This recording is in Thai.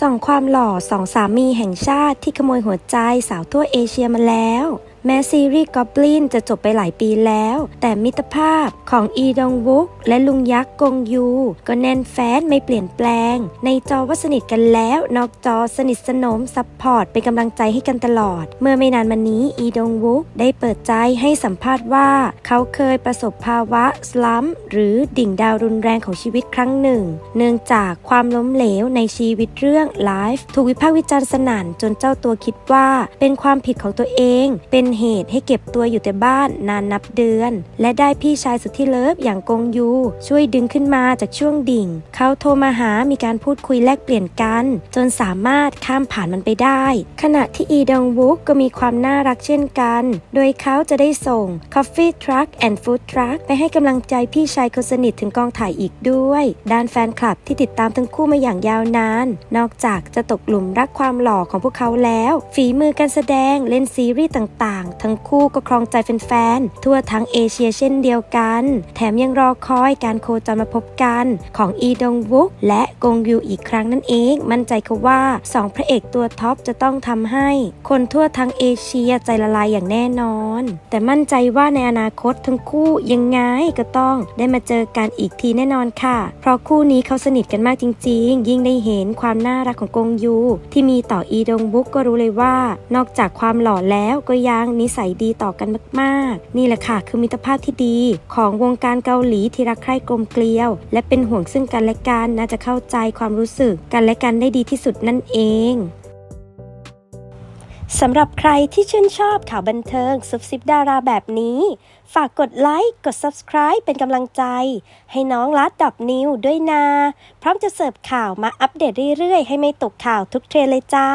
ส่องความหล่อสองสามีแห่งชาติที่ขโมยหัวใจสาวทั่วเอเชียมาแล้ว แม้ซีรีส์กอบลินจะจบไปหลายปีแล้ว แต่มิตรภาพของอีดองวุกและลุงยักษ์กงยู ก็แน่นแฟ้นไม่เปลี่ยนแปลง ในจอว่าสนิทกันแล้ว นอกจอสนิทสนมซัพพอร์ตเป็นกำลังใจให้กันตลอด เมื่อไม่นานมานี้อีดองวุกได้เปิดใจให้สัมภาษณ์ว่า เขาเคยประสบภาวะสลัมหรือดิ่งดาวรุนแรงของชีวิตครั้งหนึ่ง เนื่องจากความล้มเหลวในชีวิตเรื่องไลฟ์ถูกวิพากษ์วิจารณ์สนั่นจนเจ้าตัวคิดว่า เป็นความผิดของตัวเอง เป็นเหตุให้เก็บตัวอยู่แต่บ้านนานนับเดือน และได้พี่ชายสุดที่เลิฟอย่างกงยู ช่วยดึงขึ้นมาจากช่วงดิ่ง เขาโทรมาหามีการพูดคุยแลกเปลี่ยนกัน จนสามารถข้ามผ่านมันไปได้ ขณะที่อีดองวุกก็มีความน่ารักเช่นกัน โดยเขาจะได้ส่ง Coffee Truck and Food Truck ไปให้กำลังใจพี่ชายคนสนิทถึงกองถ่ายอีกด้วย ด้านแฟนคลับที่ติดตามทั้งคู่มาอย่างยาวนาน นอกจากจะตกหลุมรักความหล่อของพวกเขาแล้ว ฝีมือการแสดงเล่นซีรีส์ต่างทั้งคู่ก็ครองใจแฟนๆ ทั่วทั้งเอเชียเช่นเดียวกัน แถมยังรอคอยการโคจรมาพบกันของอีดงวุกและกงยูอีกครั้งนั่นเอง มั่นใจค่ะว่าสองพระเอกตัวท็อปจะต้องทำให้ คนทั่วทั้งเอเชียใจละลายอย่างแน่นอน แต่มั่นใจว่าในอนาคตทั้งคู่ยังไงก็ต้องได้มาเจอกันอีกทีแน่นอนค่ะ เพราะคู่นี้เขาสนิทกันมากจริง ๆ ยิ่งได้เห็นความน่ารักของกงยู ที่มีต่ออีดงบุกก็รู้เลยว่า นอกจากความหล่อแล้วก็ยังนิสัยดีต่อกันมาก ๆ นี่แหละค่ะ คือมิตรภาพที่ดี ของวงการเกาหลีที่รักใคร่กลมเกลียว และเป็นห่วงซึ่งกันและกันน่าจะเข้าใจความรู้สึกกันและกันได้ดีที่สุดนั่นเองสำหรับใครที่ชื่นชอบข่าวบันเทิงซุบซิบดาราแบบนี้ ฝากกดไลค์ กด Subscribe เป็นกำลังใจ ให้น้องลัดดอกนิวด้วยนะพร้อมจะเสิร์ฟข่าวมาอัปเดตเรื่อยๆ ให้ไม่ตกข่าวทุกเทรนเลยจ้า